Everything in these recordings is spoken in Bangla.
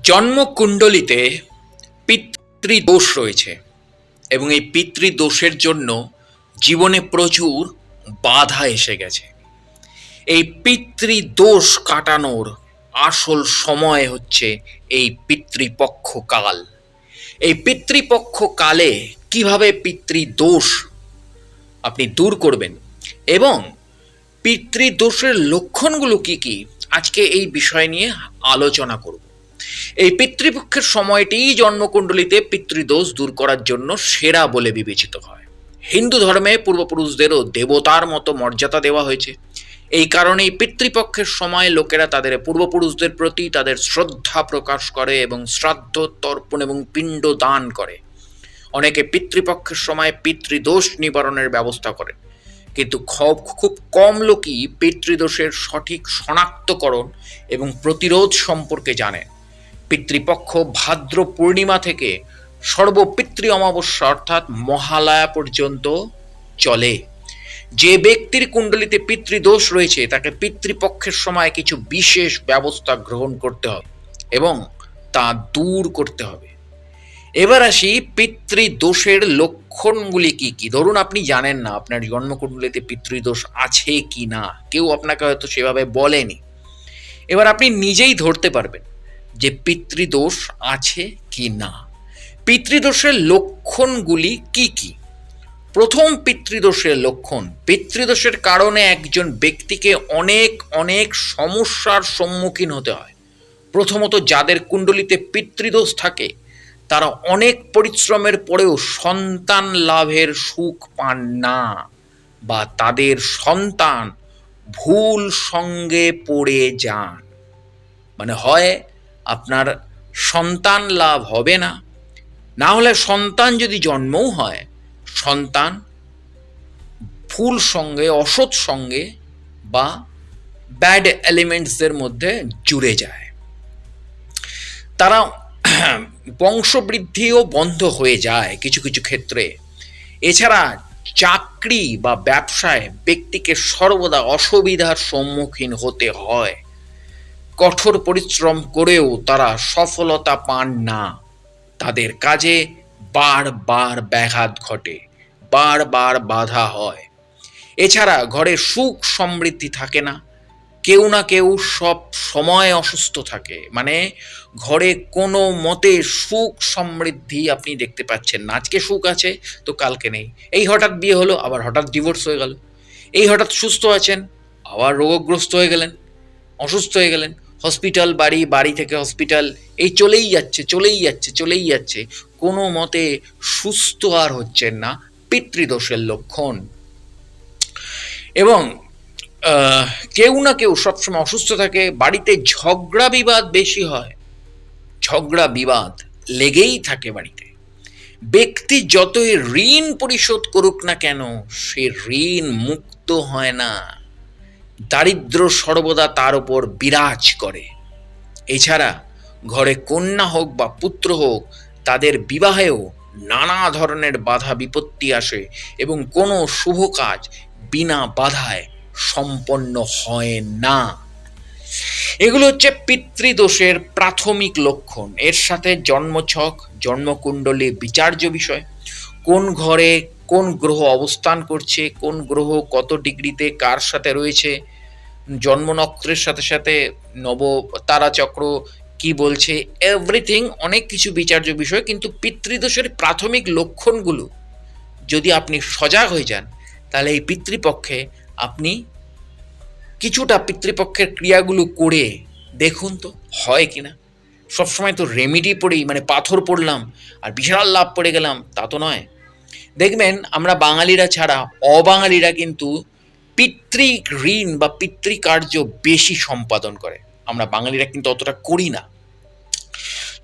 জন্মকুণ্ডলিতে পিতৃদোষ রয়েছে এবং এই পিতৃদোষের জন্য জীবনে প্রচুর বাধা এসে গেছে। এই পিতৃদোষ কাটানোর আসল সময় হচ্ছে এই পিতৃপক্ষ কাল এই পিতৃপক্ষ কালে কীভাবে পিতৃদোষ আপনি দূর করবেন এবং পিতৃদোষের লক্ষণগুলো কি কি, আজকে এই বিষয় নিয়ে আলোচনা করব। এই পিতৃপক্ষের সময়টি জন্মকুণ্ডলিতে পিতৃদোষ দূর করার জন্য সেরা বলে বিবেচিত হয়। হিন্দু ধর্মে পূর্বপুরুষদেরও দেবতার মতো মর্যাদা দেওয়া হয়েছে। এই কারণেই পিতৃপক্ষের সময় লোকেরা তাদের পূর্বপুরুষদের প্রতি তাদের শ্রদ্ধা প্রকাশ করে এবং শ্রাদ্ধ, তর্পণ এবং পিণ্ড দান করে। অনেকে পিতৃপক্ষের সময় পিতৃদোষ নিবারণের ব্যবস্থা করে। কিন্তু খুব খুব কম লোকই পিতৃদোষের সঠিক শনাক্তকরণ এবং প্রতিরোধ সম্পর্কে জানে। পিতৃপক্ষ ভাদ্র পূর্ণিমা থেকে সর্বপিতৃ অমাবস্যা অর্থাৎ মহালয়া পর্যন্ত চলে। যে ব্যক্তির কুণ্ডলিতে পিতৃদোষ রয়েছে, তাকে পিতৃপক্ষের সময় কিছু বিশেষ ব্যবস্থা গ্রহণ করতে হবে এবং তা দূর করতে হবে। এবার আসি পিতৃদোষের লক্ষণগুলি কি কি? ধরুন আপনি জানেন না আপনার জন্মকুণ্ডলিতে পিতৃদোষ আছে কি না, কেউ আপনাকে হয়তো সেভাবে বলেনি। এবার আপনি নিজেই ধরতে পারবেন। যে পিতৃদোষ আছে কি না? পিতৃদোষের লক্ষণগুলি কি কি? প্রথম পিতৃদোষের লক্ষণ, পিতৃদোষের কারণে একজন ব্যক্তিকে অনেক অনেক সমস্যার সম্মুখীন হতে হয়। প্রথমত যাদের কুণ্ডলিতে পিতৃদোষ থাকে, তারা অনেক পরিশ্রমের পরেও সন্তান লাভের সুখ পান না বা তাদের সন্তান ভুল সঙ্গে পড়ে যান। মানে হয় আপনার সন্তান লাভ হবে না। না হলে সন্তান যদি জন্মও হয়, সন্তান ফুল সঙ্গে, অসৎ সঙ্গে বা ব্যাড এলিমেন্টসদের মধ্যে জুড়ে যায়। তারা বংশবৃদ্ধিও বন্ধ হয়ে যায় কিছু কিছু ক্ষেত্রে। এছাড়া চাকরি বা ব্যবসায় ব্যক্তিকে সর্বদা অসুবিধার সম্মুখীন হতে হয়। কঠোর পরিশ্রম করেও তারা সফলতা পান না। তাদের কাজে বারবার ব্যাঘাত ঘটে, বারবার বাধা হয়। এছাড়া ঘরে সুখ সমৃদ্ধি থাকে না, কেউ না কেউ সব সময় অসুস্থ থাকে। মানে ঘরে কোনো মতে সুখ সমৃদ্ধি আপনি দেখতে পাচ্ছেন না। আজকে সুখ আছে, তো কালকে নেই। এই হঠাৎ বিয়ে হলো, আবার হঠাৎ ডিভোর্স হয়ে গেল। এই হঠাৎ সুস্থ আছেন, আবার রোগগ্রস্ত হয়ে গেলেন, অসুস্থ হয়ে গেলেন। হসপিটাল বাড়ি বাড়ি থেকে হসপিটাল, এই চলেই যাচ্ছে চলেই যাচ্ছে চলেই যাচ্ছে। কোনো মতে সুস্থ আর হচ্ছেন না পিতৃদোষের লক্ষণ। এবং কেউ না কেউ সবসময় অসুস্থ থাকে, বাড়িতে ঝগড়া বিবাদ বেশি হয়। ঝগড়া বিবাদ লেগেই থাকে বাড়িতে। ব্যক্তি যতই ঋণ পরিশোধ করুক না কেন, সে ঋণ মুক্ত হয় না। দারিদ্র সর্বদা তার উপর বিরাজ করে। এছাড়া ঘরে কন্যা হোক বা পুত্র হোক, তাদের বিবাহেও নানা ধরনের বাধা বিপত্তি আসে এবং কোনো শুভ কাজ বিনা বাধায় সম্পন্ন হয় না। এগুলো হচ্ছে পিতৃদোষের প্রাথমিক লক্ষণ। এর সাথে জন্মছক, জন্মকুণ্ডলী, বিচার্য বিষয়। কোন ঘরে কোন গ্রহ অবস্থান করছে, কোন গ্রহ কত ডিগ্রিতে কার সাথে রয়েছে, জন্ম নক্ষত্রের সাথে সাথে নব তারাচক্র কি বলছে এভরিথিং অনেক কিছু বিচার্য বিষয়, কিন্তু পিতৃদোষের প্রাথমিক লক্ষণগুলো যদি আপনি সজাগ হয়ে যান, তাহলে এই পিতৃপক্ষে আপনি কিছুটা পিতৃপক্ষের ক্রিয়াগুলো করে দেখুন তো, হয় কি না? সবসময় তো রেমিডি পড়েই মানে পাথর পড়লাম আর বিশাল লাভ পড়ে গেলাম, তা তো নয়। দেখবেন, আমরা বাঙালিরা ছাড়া, অবাঙালিরা কিন্তু পিতৃ ঋণ বা পিতৃকার্য বেশি সম্পাদন করে। আমরা বাঙালিরা কিন্তু অতটা করি না।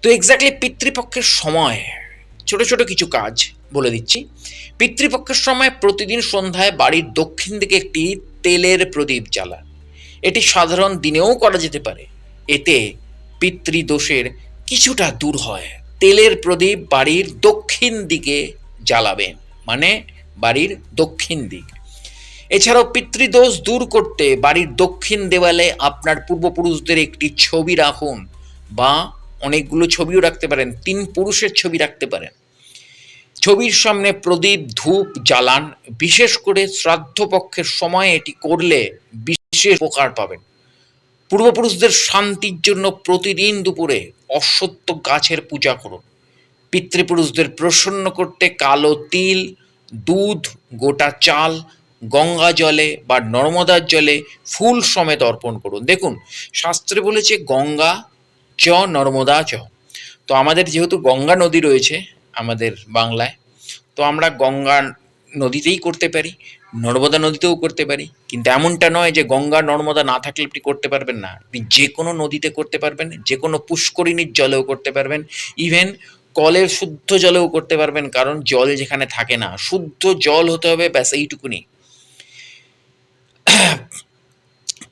তো এক্স্যাক্টলি পিতৃপক্ষের সময়, ছোট ছোট কিছু কাজ বলে দিচ্ছি। পিতৃপক্ষের সময় প্রতিদিন সন্ধ্যায় বাড়ির দক্ষিণ দিকে একটি তেলের প্রদীপ জ্বালান এটি সাধারণ দিনেও করা যেতে পারে। এতে পিতৃদোষের কিছুটা দূর হয়। তেলের প্রদীপ বাড়ির দক্ষিণ দিকে জ্বালাবেন মানে বাড়ির দক্ষিণ দিক। এছাড়াও পিতৃদোষ দূর করতে বাড়ির দক্ষিণ দেওয়ালে আপনার পূর্বপুরুষদের একটি ছবি রাখুন বা অনেকগুলো ছবিও রাখতে পারেন, তিন পুরুষের ছবি রাখতে পারেন। ছবির সামনে প্রদীপ, ধূপ, জ্বালান, বিশেষ করে শ্রাদ্ধপক্ষের সময় এটি করলে বিশেষ উপকার পাবেন। পূর্বপুরুষদের শান্তির জন্য প্রতিদিন দুপুরে অশ্বত্থ গাছের পূজা করুন। পিতৃপুরুষদের প্রসন্ন করতে কালো তিল, দুধ, গোটা চাল, গঙ্গা জলে বা নর্মদার জলে ফুল সমেত অর্পণ করুন। দেখুন, শাস্ত্রে বলেছে গঙ্গা চ, নর্মদা চ। তো আমাদের যেহেতু গঙ্গা নদী রয়েছে আমাদের বাংলায়, তো আমরা গঙ্গা নদীতেই করতে পারি, নর্মদা নদীতেও করতে পারি। কিন্তু এমনটা নয় যে গঙ্গা, নর্মদা না থাকলে আপনি করতে পারবেন না। আপনি যে কোনো নদীতে করতে পারবেন, যে কোনো পুষ্করিণীর জলেও করতে পারবেন। ইভেন কলের শুদ্ধ জলেও করতে পারবেন, কারণ জল যেখানে থাকে না। শুদ্ধ জল হতে হবে, ব্যাস এইটুকুনি।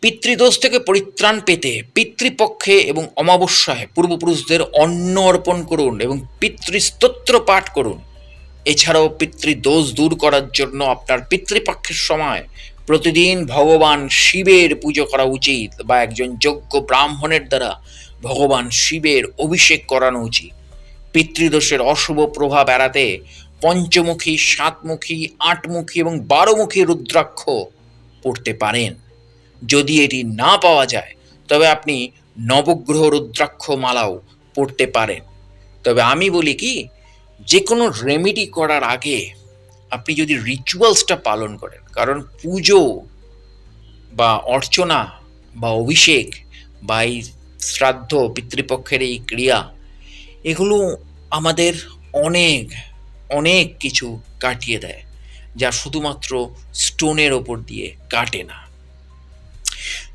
পিতৃদোষ থেকে পরিত্রাণ পেতে পিতৃপক্ষে এবং অমাবস্যায় পূর্বপুরুষদের অন্ন অর্পণ করুন এবং পিতৃস্তোত্র পাঠ করুন। এছাড়াও পিতৃদোষ দূর করার জন্য আপনার পিতৃপক্ষের সময় প্রতিদিন ভগবান শিবের পুজো করা উচিত বা একজন যোগ্য ব্রাহ্মণের দ্বারা ভগবান শিবের অভিষেক করানো উচিত। পিতৃদোষের অশুভ প্রভাব এড়াতে পঞ্চমুখী, সাতমুখী, আটমুখী এবং বারোমুখী রুদ্রাক্ষ পড়তে পারেন। যদি এটি না পাওয়া যায়, তবে আপনি নবগ্রহ রুদ্রাক্ষ মালাও পড়তে পারেন। তবে আমি বলি কি যে কোনো রেমেডি করার আগে আপনি যদি রিচুয়ালসটা পালন করেন, কারণ পুজো বা অর্চনা বা অভিষেক বা এই শ্রাদ্ধ, পিতৃপক্ষের এই ক্রিয়া এগুলো আমাদের অনেক অনেক কিছু কাটিয়ে দেয়, যা শুধুমাত্র স্টোনের ওপর দিয়ে কাটে না।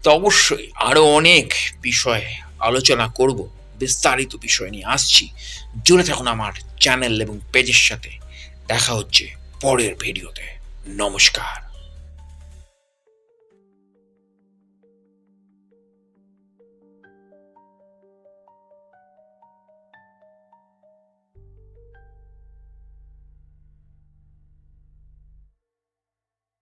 তো অবশ্যই আরও অনেক বিষয়ে আলোচনা করব, বিস্তারিত বিষয় নিয়ে আসছি। জুড়ে থাকুন আমার চ্যানেল এবং পেজের সাথে। দেখা হচ্ছে পরের ভিডিওতে। নমস্কার।